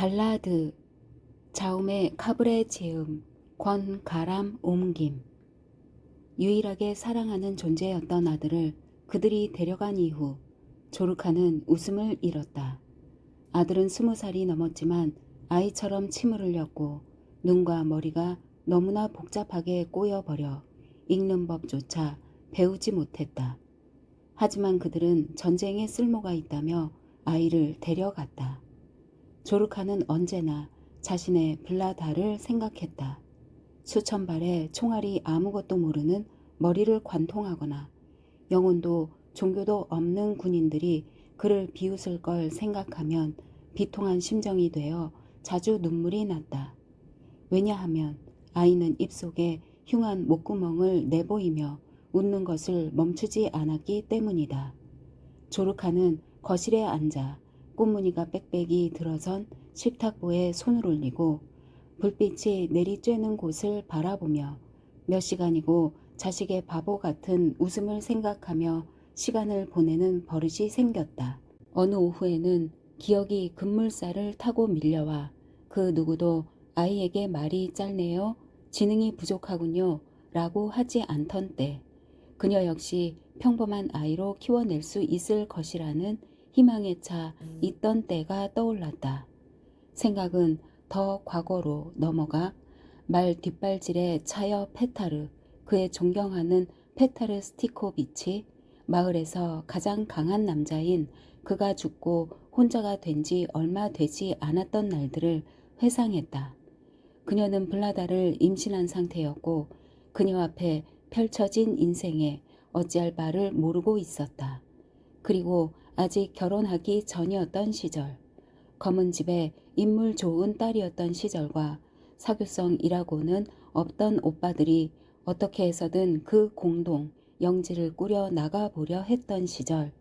발라드 자움의 카브레 제음 권가람 옮김 유일하게 사랑하는 존재였던 아들을 그들이 데려간 이후 조르카는 웃음을 잃었다. 아들은 스무 살이 넘었지만 아이처럼 침을 흘렸고 눈과 머리가 너무나 복잡하게 꼬여버려 읽는 법조차 배우지 못했다. 하지만 그들은 전쟁에 쓸모가 있다며 아이를 데려갔다. 조르카는 언제나 자신의 블라다를 생각했다. 수천 발의 총알이 아무것도 모르는 머리를 관통하거나 영혼도 종교도 없는 군인들이 그를 비웃을 걸 생각하면 비통한 심정이 되어 자주 눈물이 났다. 왜냐하면 아이는 입속에 흉한 목구멍을 내보이며 웃는 것을 멈추지 않았기 때문이다. 조르카는 거실에 앉아 꽃무늬가 빽빽이 들어선 식탁보에 손을 올리고 불빛이 내리쬐는 곳을 바라보며 몇 시간이고 자식의 바보 같은 웃음을 생각하며 시간을 보내는 버릇이 생겼다. 어느 오후에는 기억이 급물살을 타고 밀려와 그 누구도 아이에게 말이 짧네요. 지능이 부족하군요. 라고 하지 않던 때 그녀 역시 평범한 아이로 키워낼 수 있을 것이라는 희망에 차 있던 때가 떠올랐다. 생각은 더 과거로 넘어가 말 뒷발질에 차여 페타르, 그의 존경하는 페타르 스티코비치, 마을에서 가장 강한 남자인 그가 죽고 혼자가 된 지 얼마 되지 않았던 날들을 회상했다. 그녀는 블라다를 임신한 상태였고 그녀 앞에 펼쳐진 인생에 어찌할 바를 모르고 있었다. 그리고 아직 결혼하기 전이었던 시절, 검은 집에 인물 좋은 딸이었던 시절과 사교성이라고는 없던 오빠들이 어떻게 해서든 그 공동 영지를 꾸려 나가보려 했던 시절,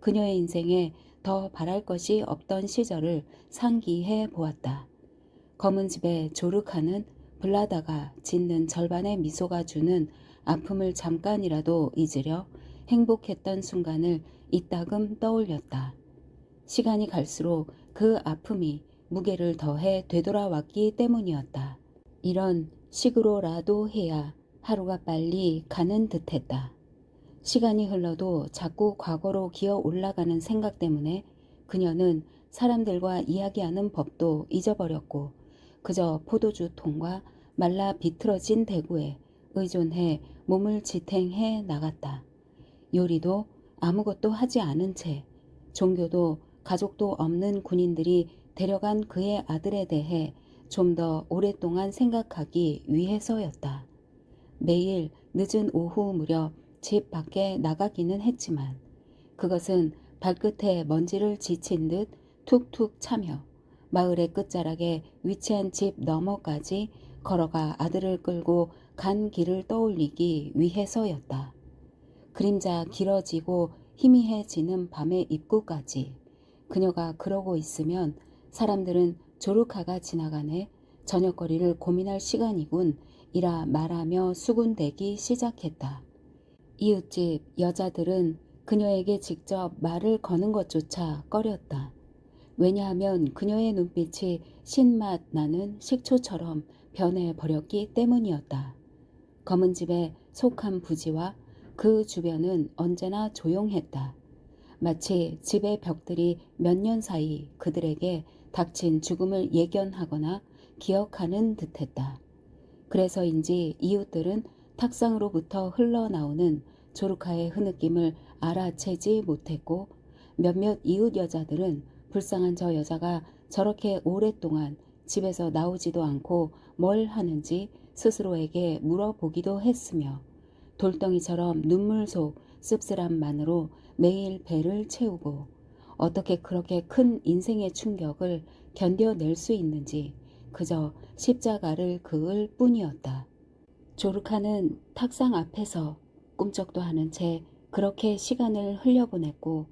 그녀의 인생에 더 바랄 것이 없던 시절을 상기해 보았다. 검은 집에 조르카는 블라다가 짓는 절반의 미소가 주는 아픔을 잠깐이라도 잊으려 행복했던 순간을 이따금 떠올렸다. 시간이 갈수록 그 아픔이 무게를 더해 되돌아왔기 때문이었다. 이런 식으로라도 해야 하루가 빨리 가는 듯했다. 시간이 흘러도 자꾸 과거로 기어 올라가는 생각 때문에 그녀는 사람들과 이야기하는 법도 잊어버렸고 그저 포도주 통과 말라 비틀어진 대구에 의존해 몸을 지탱해 나갔다. 요리도 아무것도 하지 않은 채 종교도 가족도 없는 군인들이 데려간 그의 아들에 대해 좀 더 오랫동안 생각하기 위해서였다. 매일 늦은 오후 무렵 집 밖에 나가기는 했지만 그것은 발끝에 먼지를 지친 듯 툭툭 차며 마을의 끝자락에 위치한 집 너머까지 걸어가 아들을 끌고 간 길을 떠올리기 위해서였다. 그림자 길어지고 희미해지는 밤의 입구까지 그녀가 그러고 있으면 사람들은 조르카가 지나가네 저녁거리를 고민할 시간이군 이라 말하며 수군대기 시작했다. 이웃집 여자들은 그녀에게 직접 말을 거는 것조차 꺼렸다. 왜냐하면 그녀의 눈빛이 신맛 나는 식초처럼 변해버렸기 때문이었다. 검은 집에 속한 부지와 그 주변은 언제나 조용했다. 마치 집의 벽들이 몇 년 사이 그들에게 닥친 죽음을 예견하거나 기억하는 듯했다. 그래서인지 이웃들은 탁상으로부터 흘러나오는 조르카의 흐느낌을 알아채지 못했고 몇몇 이웃 여자들은 불쌍한 저 여자가 저렇게 오랫동안 집에서 나오지도 않고 뭘 하는지 스스로에게 물어보기도 했으며 돌덩이처럼 눈물 속 씁쓸함만으로 매일 배를 채우고 어떻게 그렇게 큰 인생의 충격을 견뎌낼 수 있는지 그저 십자가를 그을 뿐이었다. 조르카는 탁상 앞에서 꿈쩍도 하는 채 그렇게 시간을 흘려보냈고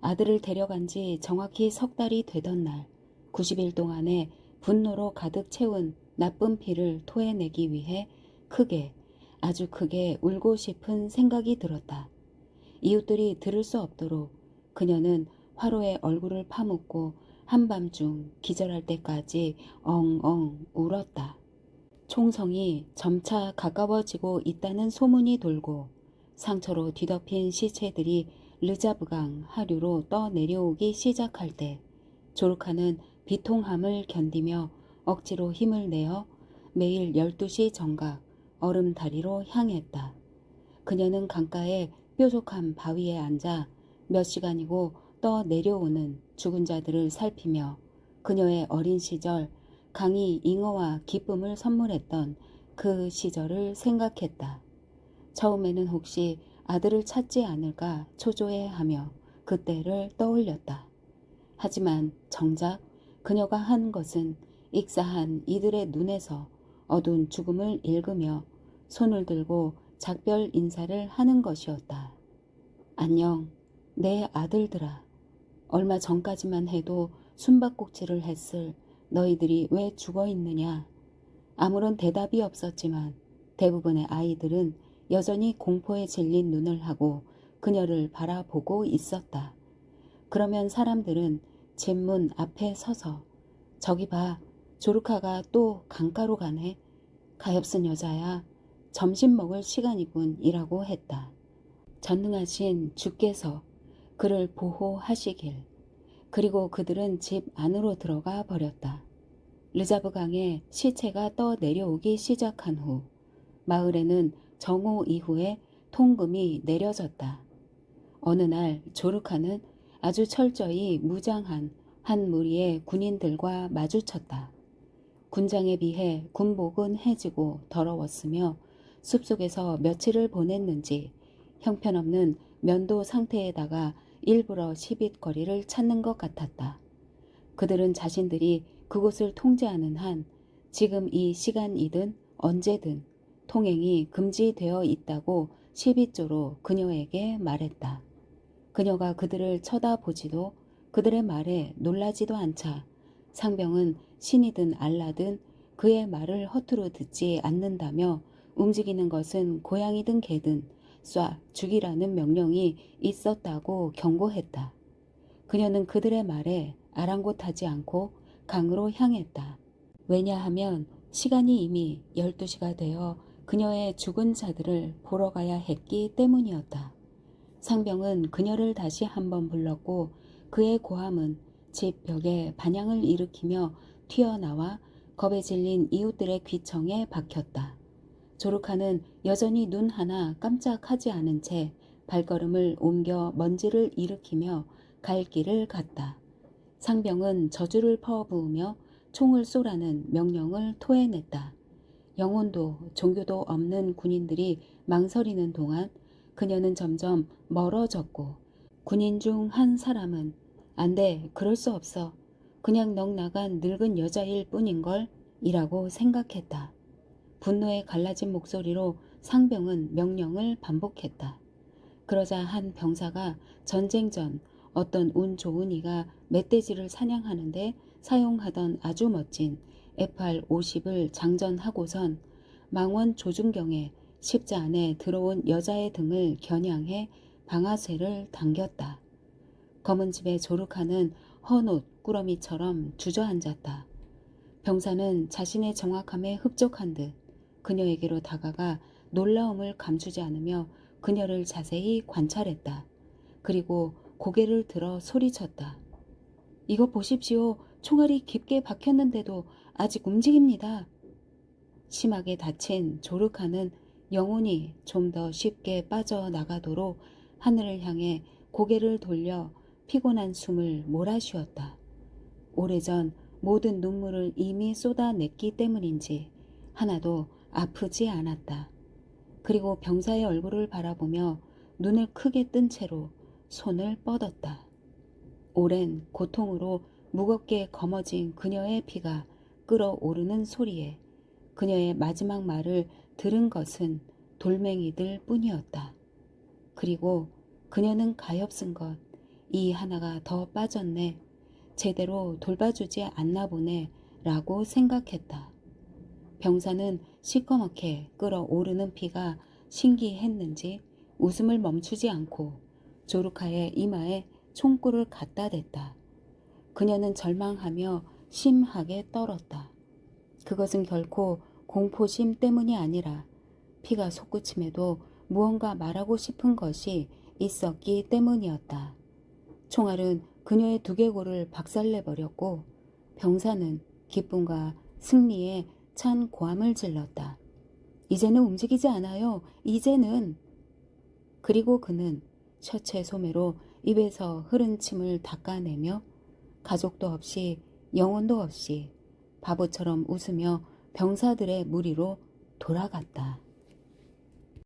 아들을 데려간 지 정확히 석 달이 되던 날 90일 동안에 분노로 가득 채운 나쁜 피를 토해내기 위해 크게 아주 크게 울고 싶은 생각이 들었다. 이웃들이 들을 수 없도록 그녀는 화로에 얼굴을 파묻고 한밤중 기절할 때까지 엉엉 울었다. 총성이 점차 가까워지고 있다는 소문이 돌고 상처로 뒤덮인 시체들이 르자브강 하류로 떠내려오기 시작할 때 조르카는 비통함을 견디며 억지로 힘을 내어 매일 12시 정각 얼음 다리로 향했다. 그녀는 강가의 뾰족한 바위에 앉아 몇 시간이고 떠 내려오는 죽은 자들을 살피며 그녀의 어린 시절 강이 잉어와 기쁨을 선물했던 그 시절을 생각했다. 처음에는 혹시 아들을 찾지 않을까 초조해하며 그때를 떠올렸다. 하지만 정작 그녀가 한 것은 익사한 이들의 눈에서 어두운 죽음을 읽으며 손을 들고 작별 인사를 하는 것이었다. 안녕, 내 아들들아. 얼마 전까지만 해도 숨바꼭질을 했을 너희들이 왜 죽어 있느냐? 아무런 대답이 없었지만 대부분의 아이들은 여전히 공포에 질린 눈을 하고 그녀를 바라보고 있었다. 그러면 사람들은 집문 앞에 서서 저기 봐, 조르카가 또 강가로 가네. 가엾은 여자야. 점심 먹을 시간이군 이라고 했다. 전능하신 주께서 그를 보호하시길. 그리고 그들은 집 안으로 들어가 버렸다. 르자브 강에 시체가 떠 내려오기 시작한 후 마을에는 정오 이후에 통금이 내려졌다. 어느 날 조르카는 아주 철저히 무장한 한 무리의 군인들과 마주쳤다. 군장에 비해 군복은 해지고 더러웠으며 숲속에서 며칠을 보냈는지 형편없는 면도 상태에다가 일부러 시빗거리를 찾는 것 같았다. 그들은 자신들이 그곳을 통제하는 한 지금 이 시간이든 언제든 통행이 금지되어 있다고 시빗조로 그녀에게 말했다. 그녀가 그들을 쳐다보지도 그들의 말에 놀라지도 않자 상병은 신이든 알라든 그의 말을 허투루 듣지 않는다며 움직이는 것은 고양이든 개든 쏴 죽이라는 명령이 있었다고 경고했다. 그녀는 그들의 말에 아랑곳하지 않고 강으로 향했다. 왜냐하면 시간이 이미 12시가 되어 그녀의 죽은 자들을 보러 가야 했기 때문이었다. 상병은 그녀를 다시 한번 불렀고 그의 고함은 집 벽에 반향을 일으키며 튀어나와 겁에 질린 이웃들의 귀청에 박혔다. 조르카는 여전히 눈 하나 깜짝하지 않은 채 발걸음을 옮겨 먼지를 일으키며 갈 길을 갔다. 상병은 저주를 퍼부으며 총을 쏘라는 명령을 토해냈다. 영혼도 종교도 없는 군인들이 망설이는 동안 그녀는 점점 멀어졌고 군인 중 한 사람은 안 돼, 그럴 수 없어. 그냥 넋 나간 늙은 여자일 뿐인걸? 이라고 생각했다. 분노에 갈라진 목소리로 상병은 명령을 반복했다. 그러자 한 병사가 전쟁 전 어떤 운 좋은 이가 멧돼지를 사냥하는데 사용하던 아주 멋진 FR-50을 장전하고선 망원 조준경에 십자 안에 들어온 여자의 등을 겨냥해 방아쇠를 당겼다. 검은 집의 조르카는 헌옷 꾸러미처럼 주저앉았다. 병사는 자신의 정확함에 흡족한 듯 그녀에게로 다가가 놀라움을 감추지 않으며 그녀를 자세히 관찰했다. 그리고 고개를 들어 소리쳤다. 이거 보십시오. 총알이 깊게 박혔는데도 아직 움직입니다. 심하게 다친 조르카는 영혼이 좀 더 쉽게 빠져나가도록 하늘을 향해 고개를 돌려 피곤한 숨을 몰아쉬었다. 오래전 모든 눈물을 이미 쏟아냈기 때문인지 하나도 아프지 않았다. 그리고 병사의 얼굴을 바라보며 눈을 크게 뜬 채로 손을 뻗었다. 오랜 고통으로 무겁게 거머쥔 그녀의 피가 끓어오르는 소리에 그녀의 마지막 말을 들은 것은 돌멩이들 뿐이었다. 그리고 그녀는 가엾은 것, 이 하나가 더 빠졌네. 제대로 돌봐주지 않나 보네. 라고 생각했다. 병사는 시커멓게 끓어오르는 피가 신기했는지 웃음을 멈추지 않고 조르카의 이마에 총구를 갖다 댔다. 그녀는 절망하며 심하게 떨었다. 그것은 결코 공포심 때문이 아니라 피가 솟구침에도 무언가 말하고 싶은 것이 있었기 때문이었다. 총알은 그녀의 두개골을 박살내버렸고 병사는 기쁨과 승리에 찬 고함을 질렀다. 이제는 움직이지 않아요. 이제는. 그리고 그는 셔츠의 소매로 입에서 흐른 침을 닦아내며 가족도 없이 영혼도 없이 바보처럼 웃으며 병사들의 무리로 돌아갔다.